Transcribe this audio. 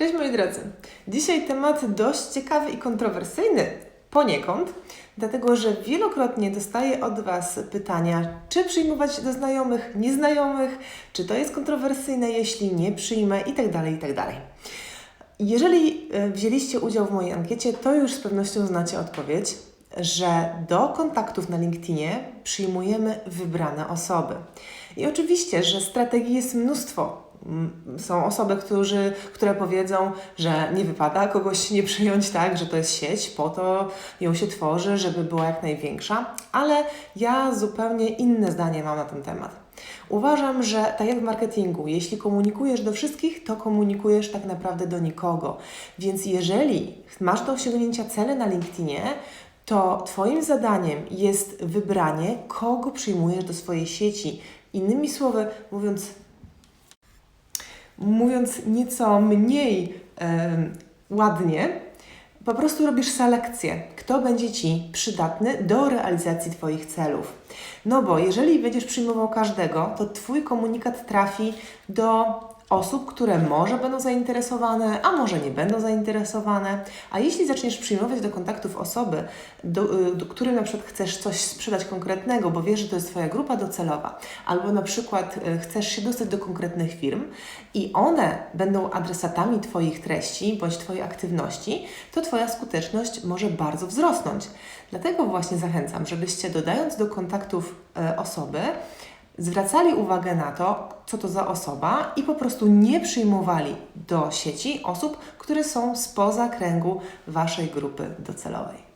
Cześć moi drodzy. Dzisiaj temat dość ciekawy i kontrowersyjny poniekąd, dlatego że wielokrotnie dostaję od Was pytania, czy przyjmować do znajomych, nieznajomych, czy to jest kontrowersyjne, jeśli nie przyjmę itd. itd. Jeżeli e, wzięliście udział w mojej ankiecie, to już z pewnością znacie odpowiedź, że do kontaktów na LinkedInie przyjmujemy wybrane osoby. I oczywiście, że strategii jest mnóstwo. Są osoby, którzy, które powiedzą, że nie wypada kogoś nie przyjąć tak, że to jest sieć, po to ją się tworzy, żeby była jak największa, ale ja zupełnie inne zdanie mam na ten temat. Uważam, że tak jak w marketingu, jeśli komunikujesz do wszystkich, to komunikujesz tak naprawdę do nikogo. Więc jeżeli masz do osiągnięcia cele na LinkedInie, to Twoim zadaniem jest wybranie, kogo przyjmujesz do swojej sieci. Innymi słowy, mówiąc, mówiąc nieco mniej ładnie, po prostu robisz selekcję, kto będzie Ci przydatny do realizacji Twoich celów. No bo jeżeli będziesz przyjmował każdego, to Twój komunikat trafi do osób, które może będą zainteresowane, a może nie będą zainteresowane. A jeśli zaczniesz przyjmować do kontaktów osoby, do, y, do którym na przykład chcesz coś sprzedać konkretnego, bo wiesz, że to jest Twoja grupa docelowa, albo na przykład y, chcesz się dostać do konkretnych firm i one będą adresatami Twoich treści bądź Twojej aktywności, to Twoja skuteczność może bardzo wzrosnąć. Dlatego właśnie zachęcam, żebyście dodając do kontaktów e, osoby, zwracali uwagę na to, co to za osoba i po prostu nie przyjmowali do sieci osób, które są spoza kręgu Waszej grupy docelowej.